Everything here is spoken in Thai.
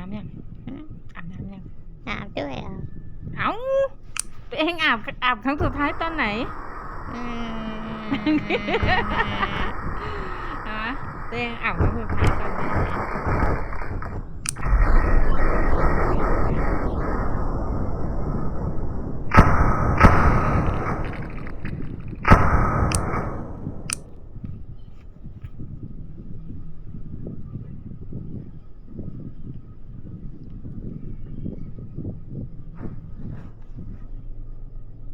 น้ำยังอาบน้ำยังอาบด้วยเหรอะเอ้าตัวเองอาบอาบครั้งสุดท้ายตอนไหนอืมฮะตัวเองอาบครั้งสุดท้าย